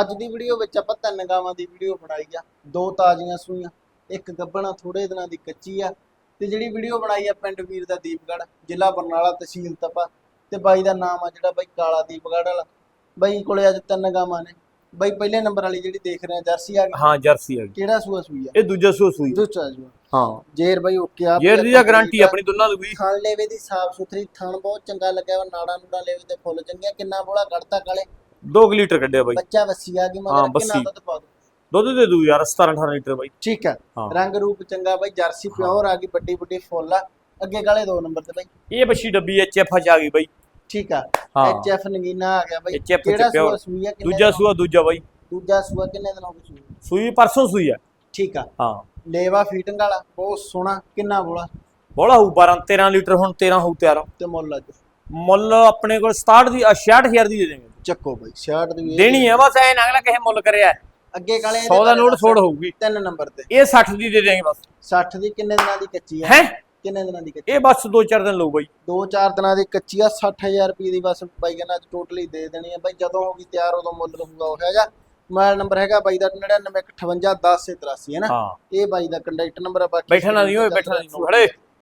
ਅੱਜ ਦੀ ਵੀਡੀਓ ਵਿੱਚ ਆਪਾਂ ਤਿੰਨ ਗਾਵਾਂ ਦੀ ਵੀਡੀਓ ਬਣਾਈ ਆ। ਦੋ ਤਾਜ਼ੀਆਂ ਸੂਈਆਂ ਇੱਕ ਗੱਬਣਾ ਥੋੜੇ ਦਿਨਾਂ ਦੀ ਕੱਚੀ ਆ। ਤੇ ਜਿਹੜੀ ਵੀਡੀਓ ਬਣਾਈ ਆ ਪਿੰਡ ਵੀਰ ਦਾ ਦੀਪਗੜ੍ਹ ਜ਼ਿਲ੍ਹਾ ਬਰਨਾਲਾ ਤਹਿਸੀਲ ਤਪਾ। ਤੇ ਬਾਈ ਦਾ ਨਾਮ ਆ ਜਿਹੜਾ ਬਾਈ ਕਾਲਾ ਦੀਪਗੜ੍ਹ ਵਾਲਾ। ਬਾਈ ਕੋਲੇ ਅੱਜ ਤਿੰਨ ਗਾਵਾਂ ਨੇ। ਬਾਈ ਪਹਿਲੇ ਨੰਬਰ ਵਾਲੀ ਜਿਹੜੀ ਦੇਖ ਰਹੇ ਆ ਜਰਸੀ ਆ ਗਈ। ਹਾਂ ਜਰਸੀ ਆ ਗਈ। ਕਿਹੜਾ ਸੂਆ ਸੂਈ ਆ? ਇਹ ਦੂਜਾ ਸੂ ਸੂਈ। ਦੂਸਰਾ ਸੂਆ। ਹਾਂ। ਜੇਰ ਬਾਈ ਓਕੇ ਆ। ਜੇਰ ਦੀ ਤਾਂ ਗਾਰੰਟੀ ਆਪਣੀ ਦੋਨਾਂ ਦੀ ਥਣ ਲੇਵੇ ਦੀ ਸਾਫ਼ ਸੁਥਰੀ ਥਣ ਬਹੁਤ ਚੰਗਾ ਲੱਗਿਆ ਵਾ ਨਾੜਾ ਨੂੜਾ ਲੇਵੇ ਤੇ ਫੁੱਲ ਚੰਗੀਆਂ ਕਿੰਨਾ ਬੋਲਾ ਕੱਢਤਾ ਕਾਲੇ। 2 ਲੀਟਰ ਕੱਢਿਆ ਬਾਈ। ਬੱਚਾ ਵੱਸੀ ਆ ਗਈ ਹਾਂ, ਮਗਰ ਕਿੰਨਾ ਵੱਸੀ। ਦੁੱਧ ਪਾ ਦੋ ਦੁੱਧ ਦੇ ਦੂ ਯਾਰ 17 18 ਲੀਟਰ ਬਾਈ। ਠੀਕ ਹੈ ਹਾਂ। ਰੰਗ ਰੂਪ ਚੰਗਾ ਬਾਈ ਜਰਸੀ ਪਿਓਰ ਆ ਗਈ ਵੱਡੀ ਵੱਡੀ ਫੁੱਲ ਆ। ਅੱਗੇ ਕਾਲੇ ਦੋ ਨੰਬਰ ਤੇ ਬਾਈ। ਇਹ ਬੱਛੀ ਡੱਬੀ ਐਚ ਐਫ ਚ ਆ ਗਈ ਬਾਈ। ਠੀਕ ਆ। ਹਾਂ। ਐਚ ਐਫ ਨਗੀਨਾ ਆ ਗਿਆ ਬਾਈ। HF ਕਿਹੜਾ ਚ pure। ਸੂਆ ਸੂਈ ਆ ਕਿੰਨੇ ਦੂਜਾ ਦਿਨ ਸੂਆ ਦੂਜਾ ਬਾਈ। ਦੂਜਾ ਸੂਆ ਕਿੰਨੇ ਦਿਨ ਹੋ ਗਏ ਸੂਈ? ਨੂੰ? ਸੂਈ ਪਰਸੋਂ ਸੂਈ ਆ। ਠੀਕ ਆ। ਹਾਂ। ਲੇਵਾ ਫੀਟਿੰਗ ਵਾਲਾ ਬਹੁਤ ਸੋਹਣਾ ਕਿੰਨਾ ਬੋਲਾ? ਬੋਲਾ ਹੋਊ 12 13 ਲੀਟਰ ਹੁਣ 13 ਹੋਊ ਤਿਆਰ। ਤੇ ਮੁੱਲ ਅੱਜ? ਮੁੱਲ ਆਪਣੇ ਕੋਲ 67 ਦੀ 66000 ਦੀ ਦੇ ਦੇਵਾਂਗੇ। ਚੱਕੋ ਬਾਈ 66 ਦੀ ਦੇਣੀ ਹੈ ਬਸ ਐ ਨਾ ਅਗਲਾ ਕਿਸੇ ਮੁੱਲ ਕਰਿਆ। ਅੱਗੇ ਕਾਲੇ 100 ਦਾ ਨੋਟ ਛੋੜ ਹੋਊਗੀ। ਤਿੰਨ ਨੰਬਰ ਤੇ। ਇਹ 60 ਦੀ ਦੇ ਦੇਵਾਂਗੇ ਬਸ। 60 ਦੀ ਕਿੰਨੇ ਦਿਨਾਂ ਦੀ ਕੱਚੀ ਆ? ਹੈ? ਕਿੰਨੇ ਦਿਨਾਂ ਦੀ ਕੱਚੀ ਇਹ ਬਸ 2-4 ਦਿਨ ਲਊ ਬਾਈ। ਦੋ ਚਾਰ ਦਿਨਾਂ ਦੀ ਕੱਚੀ ਆ 60000 ਰੁਪਏ ਦੀ ਬਸ ਬਾਈ ਕਹਿੰਦਾ ਟੋਟਲੀ ਦੇ ਦੇਣੀ ਆ। ਬਾਈ ਜਦੋਂ ਹੋਗੀ ਤਿਆਰ ਉਦੋਂ ਮੁੱਲ ਰਹੂਗਾ ਉਹ ਹੈਗਾ। ਮੋਬਾਈਲ ਨੰਬਰ ਹੈਗਾ ਬਾਈ ਦਾ 99581083 ਹੈ ਨਾ? ਇਹ ਬਾਈ ਦਾ ਕੰਟੈਕਟ ਨੰਬਰ ਆ ਬਾਕੀ ਬੈਠਣਾ ਨਹੀਂ ਓਏ ਬੈਠਣਾ ਨਹੀਂ ਖੜੇ।